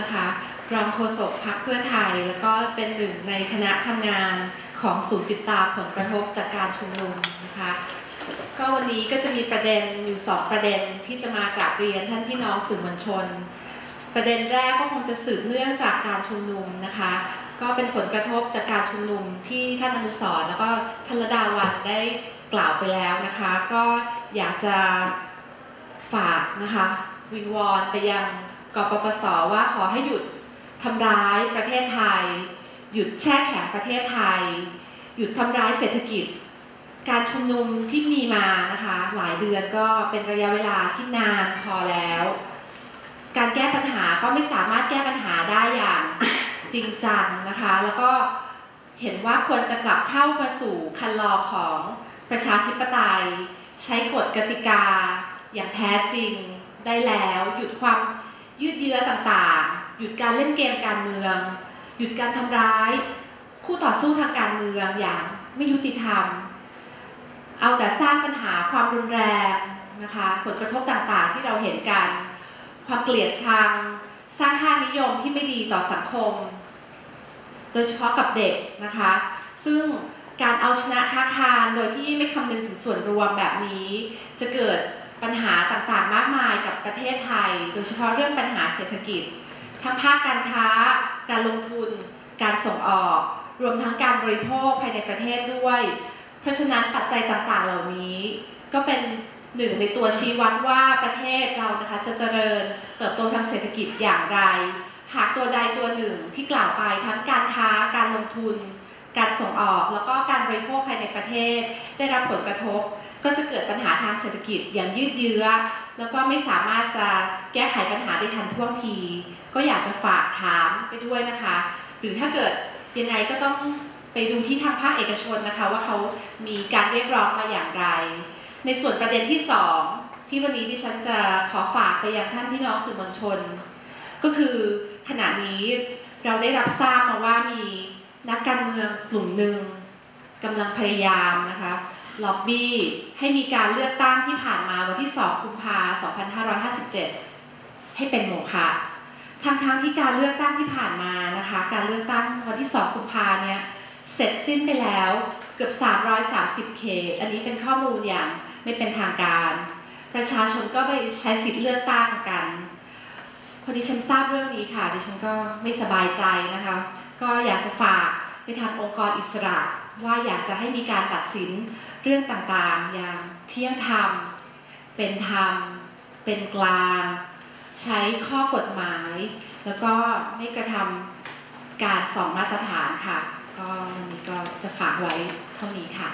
นะคะรองโฆษกพรรคเพื่อไทย แล้วก็เป็นหนึ่งในคณะทำงานของศูนย์ติดตามผลกระทบจากการชุมนุมนะคะก็วันนี้ก็จะมีประเด็นอยู่สองประเด็นที่จะมากราบเรียนท่านพี่น้องสื่อมวลชน ประเด็นแรกก็คงจะสืบเนื่องจากการชุมนุมนะคะ ก็เป็นผลกระทบจากการชุมนุมที่ท่านอนุสรแล้วก็ท่านระดาวันได้กล่าวไปแล้วนะคะ ก็อยากจะฝากนะคะวิงวอนไปยัง กปปสว่าขอให้หยุดทำร้ายประเทศไทย หยุดแช่แข็งประเทศไทย หยุดทำร้ายเศรษฐกิจ การชุมนุมที่มีมานะคะหลายเดือนก็เป็นระยะเวลาที่นานพอแล้ว การแก้ปัญหาก็ไม่สามารถแก้ปัญหาได้อย่างจริงจังนะคะ แล้วก็เห็นว่าควรจะกลับเข้ามาสู่คันลอของประชาธิปไตย ใช้กฎกติกาอย่างแท้จริงได้แล้ว หยุดความ ยืดเยื้อต่างๆ หยุดการเล่นเกมการเมือง หยุดการทำร้าย คู่ต่อสู้ทางการเมืองอย่างไม่ยุติธรรม เอาแต่สร้างปัญหาความรุนแรงนะคะผลกระทบต่างๆที่เราเห็นกัน ความเกลียดชัง สร้างค่านิยมที่ไม่ดีต่อสังคม โดยเฉพาะกับเด็กนะคะ ซึ่งการเอาชนะค้าคารโดยที่ไม่คำนึงถึงส่วนรวมแบบนี้ จะเกิด ปัญหาต่างๆมากมายกับประเทศไทย โดยเฉพาะเรื่องปัญหาเศรษฐกิจ ทั้งภาคการค้า การลงทุน การส่งออก รวมทั้งการบริโภคภายในประเทศด้วย เพราะฉะนั้นปัจจัยต่างๆเหล่านี้ ก็เป็นหนึ่งในตัวชี้วัดว่าประเทศเรานะคะจะเจริญเติบโตทางเศรษฐกิจอย่างไร หากตัวใดตัวหนึ่งที่กล่าวไปทั้งการค้าการลงทุน การส่งออก แล้วก็การบริโภคภายในประเทศ ได้รับผลกระทบ ก็จะเกิดปัญหาทางเศรษฐกิจอย่างยืดเยื้อ แล้วก็ไม่สามารถจะแก้ไขปัญหาได้ทันท่วงที ก็อยากจะฝากถามไปด้วยนะคะ หรือถ้าเกิดยังไงก็ต้องไปดูที่ทางภาคเอกชนนะคะ ว่าเขามีการเรียกร้องมาอย่างไร ในส่วนประเด็นที่สองที่วันนี้ดิฉันจะขอฝากไปยังท่านพี่น้องสื่อมวลชน ก็คือขณะนี้เราได้รับทราบมาว่ามีนักการเมืองกลุ่มหนึ่งกำลังพยายามนะคะ ล็อบบี้ให้มีการเลือกตั้งที่ผ่านมาวันที่ 2 กุมภาพันธ์2557 ให้เป็นโมฆะทั้งๆทที่การเลือกตั้งที่ผ่านมานะคะ การเลือกตั้งวันที่ 2 กุมภาเนี่ยเสร็จสิ้นไปแล้วเกือบ 330 เขต อันนี้เป็นข้อมูลอย่างไม่เป็นทางการ ประชาชนก็ไปใช้สิทธิ์เลือกตั้งกันพอดิฉันทราบเรื่องนี้ค่ะดิฉันก็ไม่สบายใจนะคะ ก็อยากจะฝากไปทางองค์กรอิสระ ว่าอยากจะให้มีการตัดสินเรื่องต่างๆ อย่างเที่ยงธรรม เป็นธรรม เป็นกลาง ใช้ข้อกฎหมาย แล้วก็ไม่กระทำการสองมาตรฐานค่ะ ก็วันนี้ก็จะฝากไว้เท่านี้ค่ะ